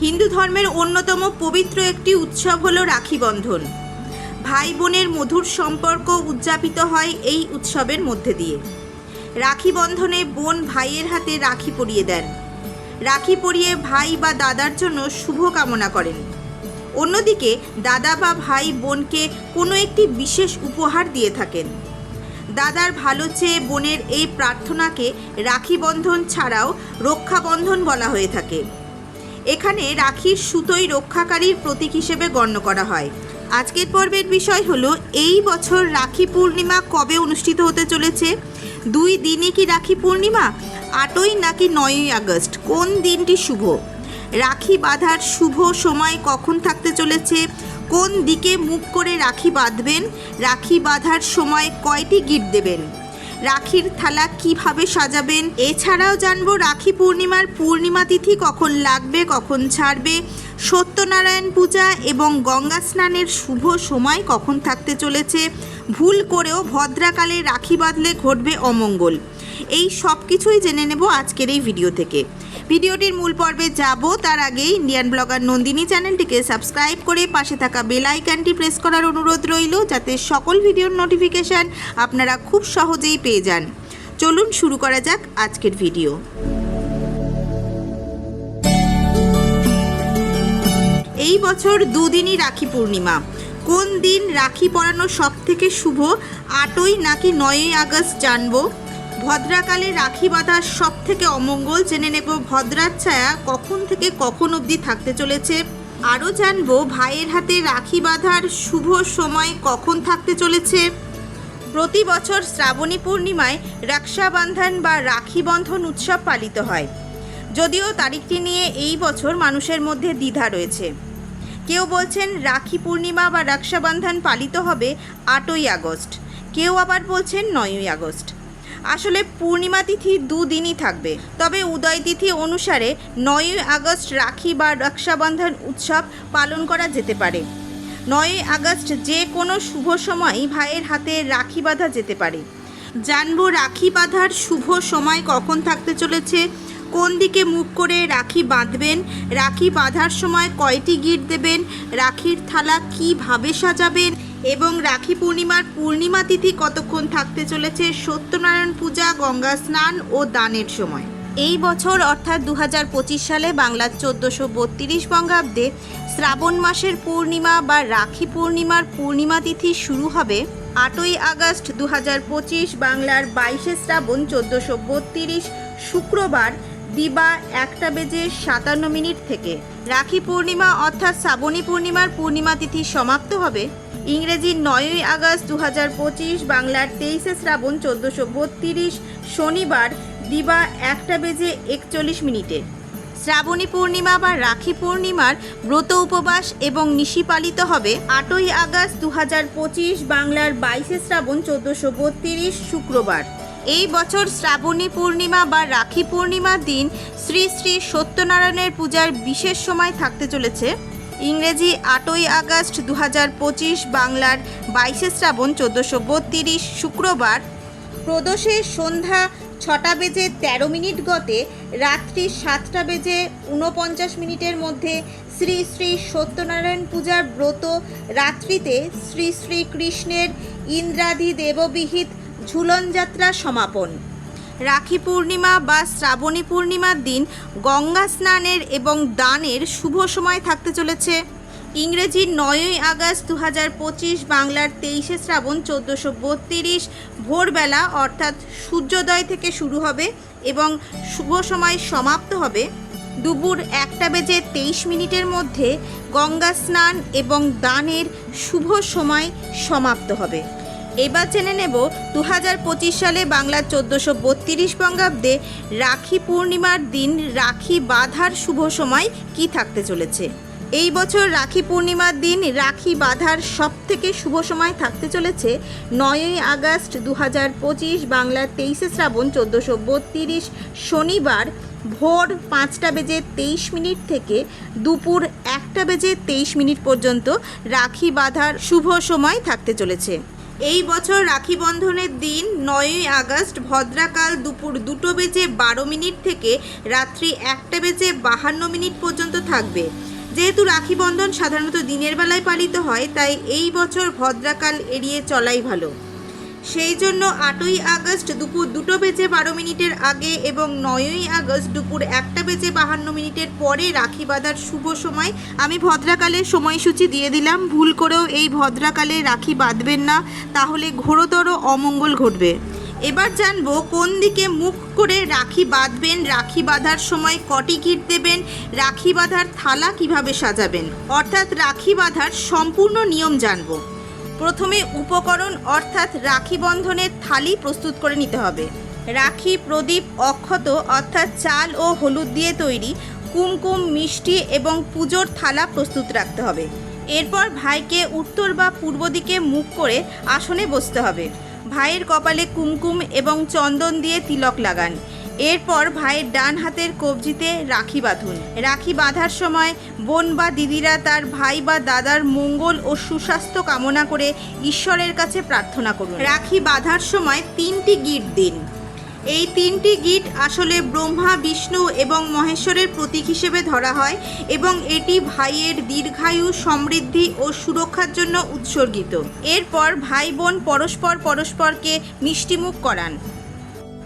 হিন্দু ধর্মের অন্যতম পবিত্র একটি উৎসব হলো রাখি বন্ধন। ভাই বোনের মধুর সম্পর্ক উদযাপিত হয় এই উৎসবের মধ্যে দিয়ে। রাখি বন্ধনে বোন ভাইয়ের হাতে রাখি পরিয়ে দেন। রাখি পরিয়ে ভাই বা দাদার জন্য শুভ কামনা করেন। অন্যদিকে দাদা বা ভাই বোনকে কোনো একটি বিশেষ উপহার দিয়ে থাকেন। দাদার ভালো চেয়ে বোনের এই প্রার্থনাকে রাখি বন্ধন ছাড়াও রক্ষাবন্ধন বলা হয়ে থাকে। এখানে রাখির সুতোই রক্ষাকারীর প্রতীক হিসেবে গণ্য করা হয়। আজকের পর্বের বিষয় হলো, এই বছর রাখি পূর্ণিমা কবে অনুষ্ঠিত হতে চলেছে? দুই দিনই কি রাখি পূর্ণিমা? আটই নাকি নয়ই আগস্ট? কোন দিনটি শুভ? রাখি বাঁধার শুভ সময় কখন থাকতে চলেছে? কোন দিকে মুখ করে রাখি বাঁধবেন? রাখি বাঁধার সময় কয়টি গিট দেবেন? রাখির থালা কীভাবে সাজাবেন? এছাড়াও জানব, রাখি পূর্ণিমার পূর্ণিমা তিথি কখন লাগবে, কখন ছাড়বে? সত্যনারায়ণ পূজা এবং গঙ্গা স্নানের শুভ সময় কখন থাকতে চলেছে? ভুল করেও ভদ্রাকালে রাখি বাঁধলে ঘটবে অমঙ্গল। এই সব কিছুই জেনে নেব আজকের এই ভিডিও থেকে। ভিডিওটির মূল পর্বে যাব, তার আগে ইন্ডিয়ান ব্লগার নন্দিনী চ্যানেলটিকে সাবস্ক্রাইব করে পাশে থাকা বেল আইকনটি প্রেস করার অনুরোধ রইল, যাতে সকল ভিডিওর নোটিফিকেশান আপনারা খুব সহজেই পেয়ে যান। চলুন শুরু করা যাক আজকের ভিডিও। এই বছর দুদিনই রাখি পূর্ণিমা। কোন দিন রাখি পরানো সব থেকে শুভ? আটই নাকি নয়ই আগস্ট জানব। ভদ্রাকালে রাখি বাঁধার সব থেকে অমঙ্গল জেনে নেব ভদ্রার ছায়া কখন থেকে কখন অবধি থাকতে চলেছে। আরও জানব ভাইয়ের হাতে রাখি বাঁধার শুভ সময় কখন থাকতে চলেছে। প্রতি বছর শ্রাবণী পূর্ণিমায় রক্ষাবন্ধন বা রাখি বন্ধন উৎসব পালিত হয়। যদিও তারিখটি নিয়ে এই বছর মানুষের মধ্যে দ্বিধা রয়েছে। কেউ বলছেন রাখি পূর্ণিমা বা রক্ষাবন্ধন পালিত হবে আটই আগস্ট। কেউ আবার বলছেন নয়ই আগস্ট। আসলে পূর্ণিমা তিথি দুদিনই থাকবে। তবে উদয় তিথি অনুসারে নয়ই আগস্ট রাখি বা রক্ষাবন্ধন উৎসব পালন করা যেতে পারে। নয়ই আগস্ট যে কোনো শুভ সময় ভাইয়ের হাতে রাখি বাঁধা যেতে পারে। জানব রাখি বাঁধার শুভ সময় কখন থাকতে চলেছে, কোন দিকে মুখ করে রাখি বাঁধবেন, রাখি বাঁধার সময় কয়টি গিট দেবেন, রাখির থালা কীভাবে সাজাবেন এবং রাখি পূর্ণিমার পূর্ণিমা তিথি কতক্ষণ থাকতে চলেছে সত্যনারায়ণ পূজা, গঙ্গা স্নান ও দানের সময়। এই বছর অর্থাৎ দু হাজার পঁচিশ সালে বাংলার চোদ্দোশো বত্রিশ বঙ্গাব্দে শ্রাবণ মাসের পূর্ণিমা বা রাখি পূর্ণিমার পূর্ণিমা তিথি শুরু হবে আটই আগস্ট দু হাজার পঁচিশ বাংলার বাইশে শ্রাবণ চোদ্দোশো বত্রিশ শুক্রবার দিবা একটা বেজে সাতান্ন মিনিট থেকে। রাখি পূর্ণিমা অর্থাৎ শ্রাবণী পূর্ণিমার পূর্ণিমা তিথি সমাপ্ত হবে ইংরেজি নয়ই আগস্ট দু হাজার পঁচিশ বাংলার তেইশে শ্রাবণ চোদ্দোশো বত্রিশ শনিবার দিবা একটা বেজে একচল্লিশ মিনিটে। শ্রাবণী পূর্ণিমা বা রাখি পূর্ণিমার ব্রত উপবাস এবং নিশি পালিত হবে আটই আগস্ট দু হাজার পঁচিশ বাংলার বাইশে শ্রাবণ চোদ্দোশো বত্রিশ শুক্রবার। এই বছর শ্রাবণী পূর্ণিমা বা রাখি পূর্ণিমার দিন শ্রী শ্রী সত্যনারায়ণের পূজার বিশেষ সময় থাকতে চলেছে। ইংরেজি আটই আগস্ট দু পঁচিশ বাংলার বাইশে শ্রাবণ চোদ্দোশো বত্রিশ শুক্রবার প্রদোষে সন্ধ্যা ছটা বেজে তেরো মিনিট গতে রাত্রি সাতটা বেজে ঊনপঞ্চাশ মিনিটের মধ্যে শ্রী শ্রী সত্যনারায়ণ পূজার ব্রত, রাত্রিতে শ্রী শ্রী কৃষ্ণের ইন্দ্রাদি দেববিহিত ঝুলনযাত্রা সমাপন। রাখি পূর্ণিমা বা শ্রাবণী পূর্ণিমার দিন গঙ্গা স্নানের এবং দানের শুভ সময় থাকতে চলেছে। ইংরেজি নয়ই আগস্ট দু হাজার পঁচিশ বাংলার তেইশে শ্রাবণ চোদ্দোশো বত্রিশ ভোরবেলা অর্থাৎ সূর্যোদয় থেকে শুরু হবে এবং শুভ সময় সমাপ্ত হবে। দুপুর একটা বেজে তেইশ মিনিটের মধ্যে গঙ্গা স্নান এবং দানের শুভ সময় সমাপ্ত হবে। এবার জেনে নেব দু হাজার পঁচিশ সালে বাংলার চোদ্দোশো বত্রিশ বঙ্গাব্দে রাখি পূর্ণিমার দিন রাখি বাঁধার শুভ সময় কি থাকতে চলেছে? এই বছর রাখি পূর্ণিমার দিন রাখি বাঁধার সব থেকে শুভ সময় থাকতে চলেছে নয়ই আগস্ট দু হাজার পঁচিশ বাংলার তেইশে শ্রাবণ চোদ্দোশো বত্রিশ শনিবার ভোর পাঁচটা বেজে তেইশ মিনিট থেকে দুপুর একটা বেজে তেইশ মিনিট পর্যন্ত রাখি বাঁধার শুভ সময় থাকতে চলেছে। এই বছর রাখি বন্ধনের দিন নয়ই আগস্ট, ভদ্রাকাল দুপুর দুটো বেজে বারো মিনিট থেকে রাত্রি একটা বেজে বাহান্ন মিনিট পর্যন্ত থাকবে। যেহেতু রাখি বন্ধন সাধারণত দিনের বেলায় পালিত হয়, তাই এই বছর ভদ্রাকাল এড়িয়ে চলাই ভালো। সেই জন্য আটই আগস্ট দুপুর দুটো বেজে বারো মিনিটের আগে এবং নয়ই আগস্ট দুপুর একটা বেজে বাহান্ন মিনিটের পরে রাখি বাঁধার শুভ সময়। আমি ভদ্রাকালের সময়সূচি দিয়ে দিলাম। ভুল করেও এই ভদ্রাকালে রাখি বাঁধবেন না। তাহলে ঘোরতর অমঙ্গল ঘটবে। এবার জানব কোন দিকে মুখ করে রাখি বাঁধবেন। রাখি বাঁধার সময় কটি গিট দেবেন? রাখি বাঁধার থালা কীভাবে সাজাবেন? অর্থাৎ রাখি বাঁধার সম্পূর্ণ নিয়ম জানব। প্রথমে উপকরণ অর্থাৎ রাখি বন্ধনের থালি প্রস্তুত করে নিতে হবে। রাখি প্রদীপ অক্ষত অর্থাৎ চাল ও হলুদ দিয়ে তৈরি কুমকুম, মিষ্টি এবং পুজোর থালা প্রস্তুত রাখতে হবে। এরপর ভাইকে উত্তর বা পূর্ব দিকে মুখ করে আসনে বসতে হবে। ভাইয়ের কপালে কুমকুম এবং চন্দন দিয়ে তিলক লাগান। এরপর ভাইয়ের ডান হাতের কবজিতে রাখি বাঁধুন। রাখি বাঁধার সময় বোন বা দিদিরা তার ভাই বা দাদার মঙ্গল ও সুস্বাস্থ্য কামনা করে ঈশ্বরের কাছে প্রার্থনা করুন। রাখি বাঁধার সময় তিনটি গিট দিন। এই তিনটি গিট আসলে ব্রহ্মা, বিষ্ণু এবং মহেশ্বরের প্রতীক হিসেবে ধরা হয় এবং এটি ভাইয়ের দীর্ঘায়ু, সমৃদ্ধি ও সুরক্ষার জন্য উৎসর্গিত। এরপর ভাই বোন পরস্পর পরস্পরকে মিষ্টিমুখ করান।